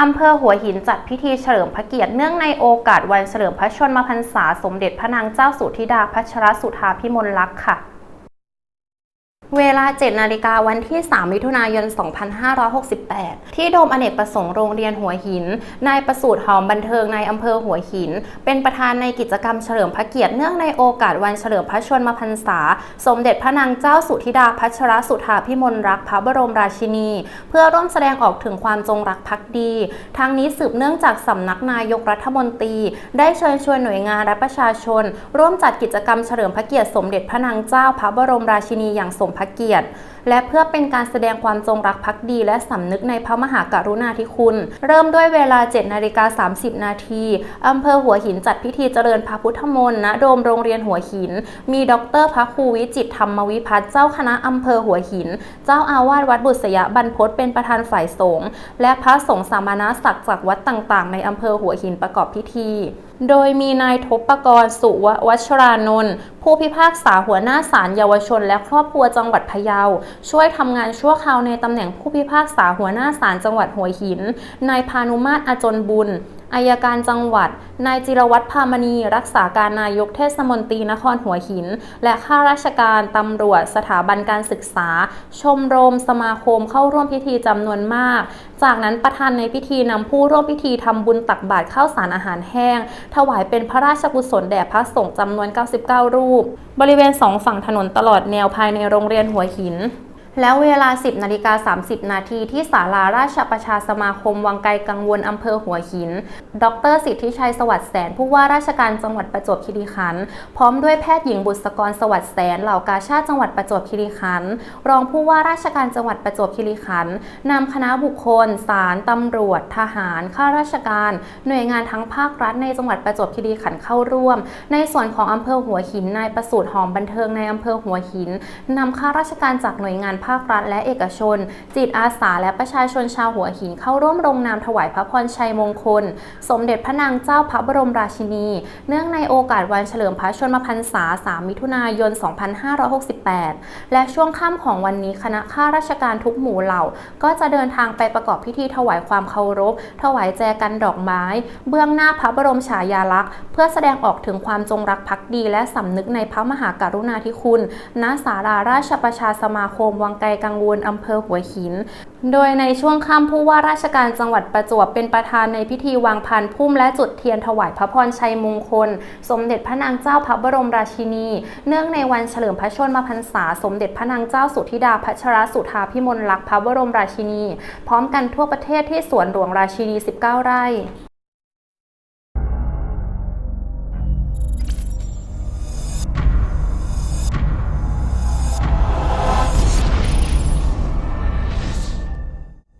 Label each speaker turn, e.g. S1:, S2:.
S1: อำเภอหัวหินจัดพิธีเฉลิมพระเกียรติเนื่องในโอกาสวันเฉลิมพระชนมพรรษาสมเด็จพระนางเจ้าสุธิดาพัชรสุธาพิมลลักษณ์ค่ะ เวลา 7 นาฬิกาวันที่ 3 มิถุนายน 2568 ที่โดมอเนกประสงค์โรงเรียนหัวหิน นายประสูตรหอมบันเทิงในอำเภอหัวหิน เป็นประธานในกิจกรรมเฉลิมพระเกียรติเนื่องในโอกาสวันเฉลิมพระชนมพรรษา สมเด็จพระนางเจ้าสุธิดาพัชรสุธาพิมลรักษ์พระบรมราชินี เพื่อร่วมแสดงออกถึงความจงรักภักดี ทั้งนี้สืบเนื่องจากสำนักนายกรัฐมนตรี ได้เชิญชวนหน่วยงานและประชาชน ร่วมจัดกิจกรรมเฉลิมพระเกียรติสมเด็จพระนางเจ้าพระบรมราชินีอย่างสมพระเกียรติ และเพื่อเป็นการแสดงความจงรักภักดี และสำนึกในพระมหากรุณาธิคุณ เริ่มด้วยเวลา 7นาฬิกา30 นาทีอำเภอหัวหินจัดพิธีเจริญพระพุทธมนต์ณโดมโรงเรียนหัวหิน มีดรพระครูวิจิตธรรมวิพัฒน์เจ้าคณะอำเภอหัวหิน เจ้าอาวาสวัดบุษยบรรพตเป็นประธานฝ่ายสงฆ์และพระสงฆ์สามณศักดิ์จากวัดต่างๆ ในอำเภอหัวหินประกอบพิธีโดยมีนายทบประกรณ์สุววัชรานนท์ผู้พิพากษาหัวหน้าศาลเยาวชน และครอบครัวจังหวัดพะเยา ช่วยทำงานชั่วคราวในตำแหน่งผู้พิพากษาหัวหน้าศาลจังหวัดหัวหิน นายพานุมาตรอจนบุญ อายการจังหวัด นายจิรวัตรพามณี รักษาการนายกเทศมนตรีนครหัวหิน และข้าราชการตำรวจสถาบันการศึกษา ชมรมสมาคมเข้าร่วมพิธีจำนวนมาก จากนั้นประธานในพิธีนำผู้ร่วมพิธีทำบุญตักบาตรข้าวสารอาหารแห้ง ถวายเป็นพระราชกุศลแด่พระสงฆ์จำนวน 99 รูป บริเวณสองฝั่งถนนตลอดแนวภายในโรงเรียนหัวหิน แล้วเวลา 10นาฬิกา30 นาทีที่ศาลาราชประชาสมาคมวังไกลกังวลอำเภอหัวหิน ดรสิทธิชัยสวัสดิ์แสน ผู้ว่าราชการจังหวัดประจวบคีรีขันธ์พร้อมด้วยแพทย์หญิงบุษกรสวัสดิ์แสน เหล่ากาชาติจังหวัดประจวบคีรีขันธ์รองผู้ว่าราชการจังหวัดประจวบคีรีขันธ์นำคณะบุคคลศาลตำรวจ ทหาร ข้าราชการ หน่วยงานทั้งภาครัฐในจังหวัดประจวบคีรีขันธ์เข้าร่วม ในส่วนของอำเภอหัวหินนายประสูตรหอมบันเทิงในอำเภอหัวหินนำข้าราชการจากหน่วยงานภาครัฐและเอกชน จิตอาสาและประชาชนชาวหัวหินเข้าร่วมลงนามถวายพระพรชัยมงคล สมเด็จพระนางเจ้าพระบรมราชินี เนื่องในโอกาสวันเฉลิมพระชนมพรรษา 3 มิถุนายน 2568 และช่วงค่ำของวันนี้คณะข้าราชการทุกหมู่เหล่า ก็จะเดินทางไปประกอบพิธีถวายความเคารพ ถวายแจกันดอกไม้ เบื้องหน้าพระบรมฉายาลักษณ์ เพื่อแสดงออกถึงความจงรักภักดี และสำนึกในพระมหากรุณาธิคุณณศาลาราชประชาสมาคมวังไกลกังวลอำเภอหัวหิน โดยในช่วงค่ำผู้ว่าราชการจังหวัดประจวบเป็นประธานในพิธีวางพานพุ่มและจุดเทียนถวายพระพรชัยมงคล สมเด็จพระนางเจ้าพระบรมราชินี เนื่องในวันเฉลิมพระชนมพรรษา สมเด็จพระนางเจ้าสุธิดาพัชรสุธาพิมลลักษณ์พระบรมราชินี พร้อมกันทั่วประเทศที่สวนหลวงราชินี 19 ไร่